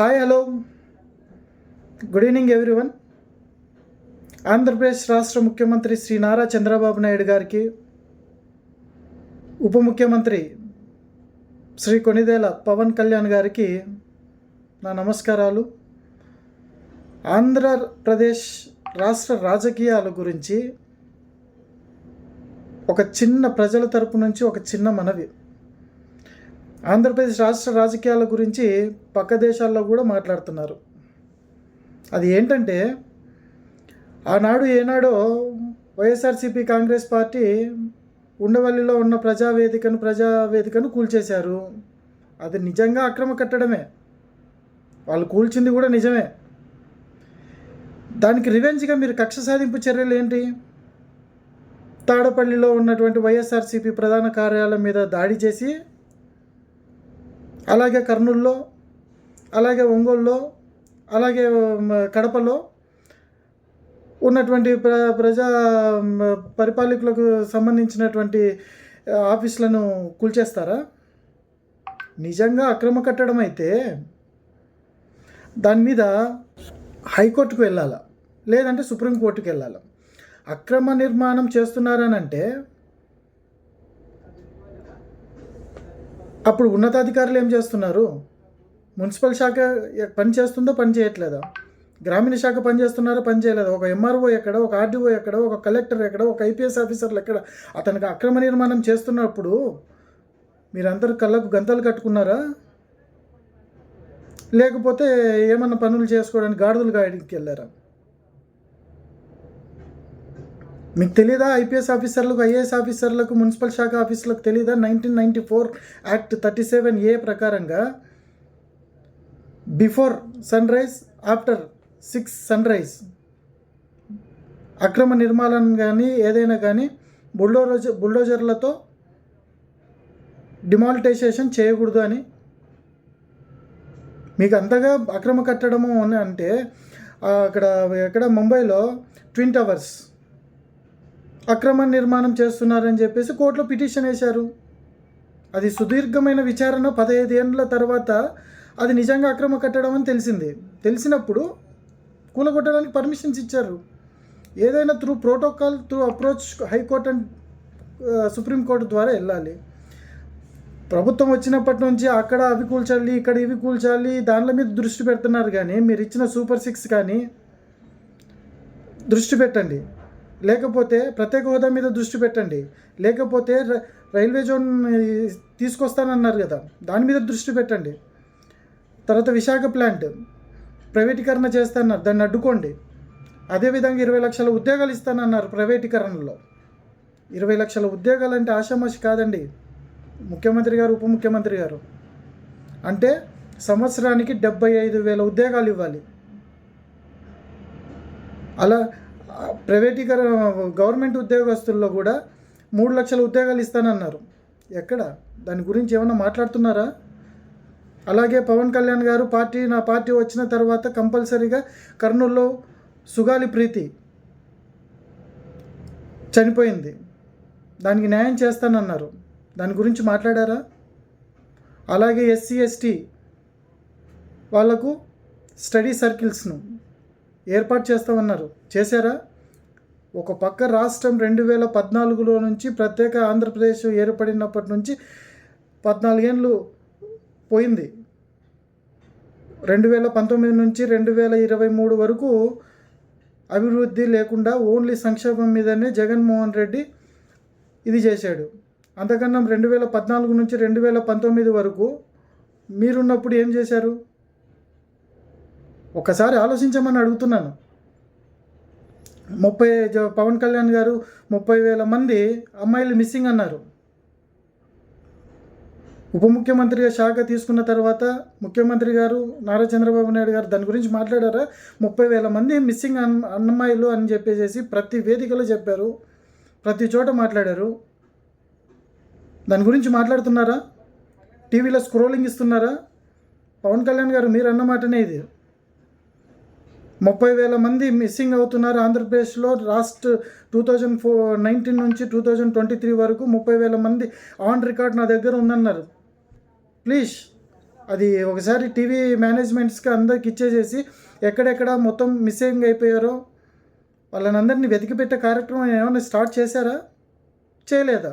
Hi hello good evening everyone Andhra Pradesh రాష్ట్ర ముఖ్యమంత్రి శ్రీ నారా చంద్రబాబు నాయుడు గారికి ఉప ముఖ్యమంత్రి శ్రీ కొనిదేల పవన్ కళ్యాణ్ గారికి నా నమస్కారాలు ఆంధ్రప్రదేశ్ రాష్ట్ర రాజకీయాల గురించి ఒక చిన్న ప్రజల తరపు నుంచి ఒక చిన్న మనవి ఆంధ్రప్రదేశ్ రాష్ట్ర రాజకీయాల గురించి పక్క దేశాల్లో కూడా మాట్లాడుతున్నారు. అది ఏంటంటే ఆనాడు ఏనాడో వైఎస్ఆర్సీపీ కాంగ్రెస్ పార్టీ ఉండవల్లిలో ఉన్న ప్రజావేదికను ప్రజావేదికను కూల్చేశారు. అది నిజంగా అక్రమ కట్టడమే. వాళ్ళు కూల్చింది కూడా నిజమే. దానికి రివెంజ్గా మీరు కక్ష సాధింపు చర్యలు ఏంటి? తాడపల్లిలో ఉన్నటువంటి వైఎస్ఆర్సీపీ ప్రధాన కార్యాలయం మీద దాడి చేసి అలాగే కర్నూలులో అలాగే ఒంగోలులో అలాగే కడపలో ఉన్నటువంటి ప్ర ప్రజా పరిపాలకులకు సంబంధించినటువంటి ఆఫీసులను కూల్చేస్తారా? నిజంగా అక్రమ కట్టడం అయితే దాని మీద హైకోర్టుకు వెళ్ళాలా? లేదంటే సుప్రీంకోర్టుకు వెళ్ళాలా? అక్రమ నిర్మాణం చేస్తున్నారనంటే అప్పుడు ఉన్నతాధికారులు ఏం చేస్తున్నారు? మున్సిపల్ శాఖ పనిచేస్తుందో పని చేస్తుందో పని చేయట్లేదా? గ్రామీణ శాఖ పనిచేస్తున్నారో పనిచేయలేదు ఒక ఎంఆర్ఓ ఎక్కడ ఒక ఆర్డీఓ ఎక్కడ ఒక కలెక్టర్ ఎక్కడ ఒక ఐపీఎస్ ఆఫీసర్లు ఎక్కడ? అతనికి అక్రమ నిర్మాణం చేస్తున్నప్పుడు మీరందరూ కళ్ళకు గంతలు కట్టుకున్నారా? లేకపోతే ఏమన్నా పనులు చేసుకోవడానికి గాడిదలు గాడికి వెళ్ళారా? మీకు తెలీదా? ఐపీఎస్ ఆఫీసర్లకు ఐఏఎస్ ఆఫీసర్లకు మున్సిపల్ శాఖ ఆఫీసర్లకు తెలీదా? Nineteen ninety four act thirty seven A ప్రకారంగా before sunrise after six sunrise అక్రమ నిర్మాణం కానీ ఏదైనా కానీ బుల్డోరోజర్ బుల్డోజర్లతో డిమాలిటైజేషన్ చేయకూడదు అని మీకు అంతగా అక్రమ కట్టడము అని అంటే అక్కడ ఎక్కడ? ముంబైలో ట్విన్ టవర్స్ అక్రమ నిర్మాణం చేస్తున్నారని చెప్పేసి కోర్టులో పిటిషన్ వేశారు. అది సుదీర్ఘమైన విచారణ. పదహైదు ఏళ్ళ తర్వాత అది నిజంగా అక్రమ కట్టడం అని తెలిసింది. తెలిసినప్పుడు కూలగొట్టడానికి పర్మిషన్స్ ఇచ్చారు. ఏదైనా through protocol through approach high court and supreme court ద్వారా వెళ్ళాలి. ప్రభుత్వం వచ్చినప్పటి నుంచి అక్కడ అవి కూల్చాలి ఇక్కడ ఇవి కూల్చాలి దానిల మీద దృష్టి పెడుతున్నారు కానీ మీరు ఇచ్చిన సూపర్ సిక్స్ కానీ దృష్టి పెట్టండి. లేకపోతే ప్రత్యేక హోదా మీద దృష్టి పెట్టండి. లేకపోతే రైల్వే జోన్ తీసుకొస్తానన్నారు కదా దాని మీద దృష్టి పెట్టండి. తర్వాత విశాఖ ప్లాంట్ ప్రైవేటీకరణ చేస్తానన్నారు దాన్ని అడ్డుకోండి. అదేవిధంగా ఇరవై లక్షల ఉద్యోగాలు ఇస్తానన్నారు ప్రైవేటీకరణలో. ఇరవై లక్షల ఉద్యోగాలు అంటే ఆషామాషి కాదండి. ముఖ్యమంత్రి గారు ఉప ముఖ్యమంత్రి గారు. అంటే సంవత్సరానికి డెబ్బై ఐదు వేల ఉద్యోగాలు ఇవ్వాలి. అలా ప్రైవేటీకరణ గవర్నమెంట్ ఉద్యోగస్తుల్లో కూడా మూడు లక్షల ఉద్యోగాలు ఇస్తానన్నారు. ఎక్కడ? దాని గురించి ఏమన్నా మాట్లాడుతున్నారా? అలాగే పవన్ కళ్యాణ్ గారు పార్టీ నా పార్టీ వచ్చిన తర్వాత కంపల్సరీగా కర్నూలులో సుగాలి ప్రీతి చనిపోయింది. దానికి న్యాయం చేస్తానన్నారు. దాని గురించి మాట్లాడారా? అలాగే ఎస్సీ ఎస్టీ వాళ్ళకు స్టడీ సర్కిల్స్ను ఏర్పాటు చేస్తామన్నారు. చేశారా? ఒక పక్క రాష్ట్రం రెండు వేల పద్నాలుగులో నుంచి ప్రత్యేక ఆంధ్రప్రదేశ్ ఏర్పడినప్పటి నుంచి పద్నాలుగేళ్ళు పోయింది. రెండు వేల పంతొమ్మిది నుంచి రెండు వేల ఇరవై మూడు వరకు అభివృద్ధి లేకుండా ఓన్లీ సంక్షేమం మీదనే జగన్మోహన్ రెడ్డి ఇది చేశాడు. అంతకన్నా రెండు వేల పద్నాలుగు నుంచి రెండు వేల పంతొమ్మిది వరకు మీరున్నప్పుడు ఏం చేశారు? ఒకసారి ఆలోచించమని అడుగుతున్నాను. ముప్పై పవన్ కళ్యాణ్ గారు ముప్పై వేల మంది అమ్మాయిలు మిస్సింగ్ అన్నారు. ఉప ముఖ్యమంత్రిగా శాఖ తీసుకున్న తర్వాత ముఖ్యమంత్రి గారు నారా చంద్రబాబు నాయుడు గారు దాని గురించి మాట్లాడారా? ముప్పై వేల మంది మిస్సింగ్ అన్ అమ్మాయిలు అని చెప్పేసి ప్రతి వేదికలో చెప్పారు. ప్రతి చోట మాట్లాడారు. దాని గురించి మాట్లాడుతున్నారా? టీవీలో స్క్రోలింగ్ ఇస్తున్నారా? పవన్ కళ్యాణ్ గారు మీరు అన్న మాటనే ఇది. ముప్పై వేల మంది మిస్సింగ్ అవుతున్నారు ఆంధ్రప్రదేశ్లో. Last two thousand four nineteen నుంచి టూ థౌజండ్ ట్వంటీ త్రీ వరకు ముప్పై వేల మంది ఆన్ రికార్డ్ నా దగ్గర ఉందన్నారు. ప్లీజ్ అది ఒకసారి టీవీ మేనేజ్మెంట్స్కి అందరికి ఇచ్చేసేసి ఎక్కడెక్కడ మొత్తం మిస్సింగ్ అయిపోయారో వాళ్ళని అందరినీ వెతికి పెట్టే కార్యక్రమం ఏమైనా స్టార్ట్ చేశారా? చేయలేదా?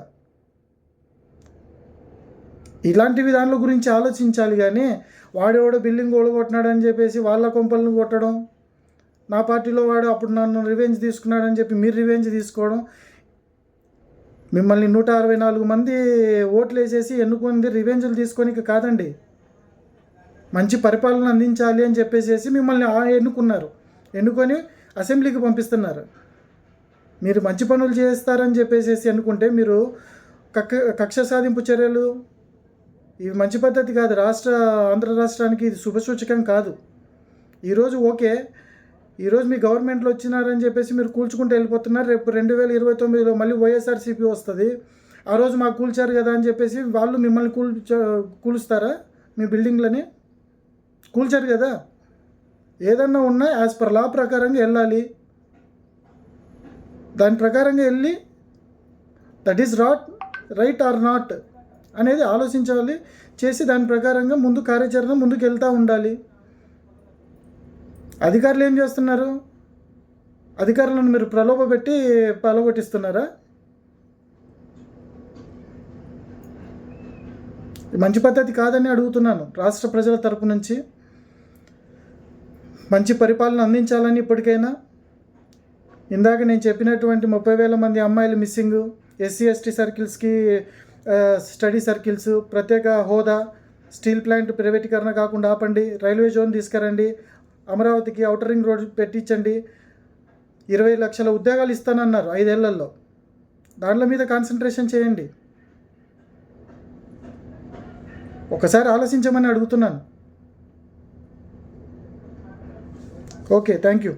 ఇలాంటివి దానిలో గురించి ఆలోచించాలి కానీ వాడెవడో బిల్డింగ్ ఓడగొట్టినాడని చెప్పేసి వాళ్ళ కొంపలను కొట్టడం నా పార్టీలో వాడు అప్పుడు నన్ను రివెంజ్ తీసుకున్నాడని చెప్పి మీరు రివెంజ్ తీసుకోవడం మిమ్మల్ని నూట అరవై నాలుగు మంది ఓట్లు వేసేసి ఎన్నుకుంది రివెంజ్లు తీసుకొని కాదండి. మంచి పరిపాలన అందించాలి అని చెప్పేసి మిమ్మల్ని ఎన్నుకున్నారు. ఎన్నుకొని అసెంబ్లీకి పంపిస్తున్నారు. మీరు మంచి పనులు చేస్తారని చెప్పేసి అనుకుంటే మీరు కక్ష కక్ష సాధింపు చర్యలు ఇవి మంచి పద్ధతి కాదు. రాష్ట్ర ఆంధ్ర రాష్ట్రానికి ఇది శుభసూచకం కాదు. ఈరోజు ఓకే ఈరోజు మీ గవర్నమెంట్లో వచ్చినారని చెప్పేసి మీరు కూల్చుకుంటూ వెళ్ళిపోతున్నారు. రేపు రెండు వేల ఇరవై తొమ్మిదిలో మళ్ళీ వైఎస్ఆర్సీపీ వస్తుంది. ఆ రోజు మాకు కూల్చారు కదా అని చెప్పేసి వాళ్ళు మిమ్మల్ని కూల్చ కూలుస్తారా మీ బిల్డింగ్లని? కూల్చారు కదా. ఏదన్నా ఉన్నా యాజ్ పర్ లా ప్రకారంగా వెళ్ళాలి. దాని ప్రకారంగా వెళ్ళి that is rat right or not అనేది ఆలోచించాలి. చేసి దాని ప్రకారంగా ముందు కార్యాచరణ ముందుకు వెళ్తూ ఉండాలి. అధికారులు ఏం చేస్తున్నారు? అధికారులను మీరు ప్రలోభ పెట్టి పలగొట్టిస్తున్నారా మంచి పద్ధతి కాదని అడుగుతున్నాను రాష్ట్ర ప్రజల తరపు నుంచి. మంచి పరిపాలన అందించాలని ఇప్పటికైనా. ఇందాక నేను చెప్పినటువంటి ముప్పై వేల మంది అమ్మాయిలు మిస్సింగ్ ఎస్సీ ఎస్టీ సర్కిల్స్కి స్టడీ సర్కిల్స్ ప్రత్యేక హోదా స్టీల్ ప్లాంట్ ప్రైవేటీకరణ కాకుండా ఆపండి రైల్వే జోన్ తీసుకురండి అమరావతికి ఔటర్ రింగ్ రోడ్ పెట్టించండి. ఇరవై లక్షల ఉద్యోగాలు ఇస్తానన్నారు ఐదేళ్ళలో. దాంట్లో మీద కాన్సన్ట్రేషన్ చేయండి. ఒకసారి ఆలోచించమని అడుగుతున్నాను. Okay thank you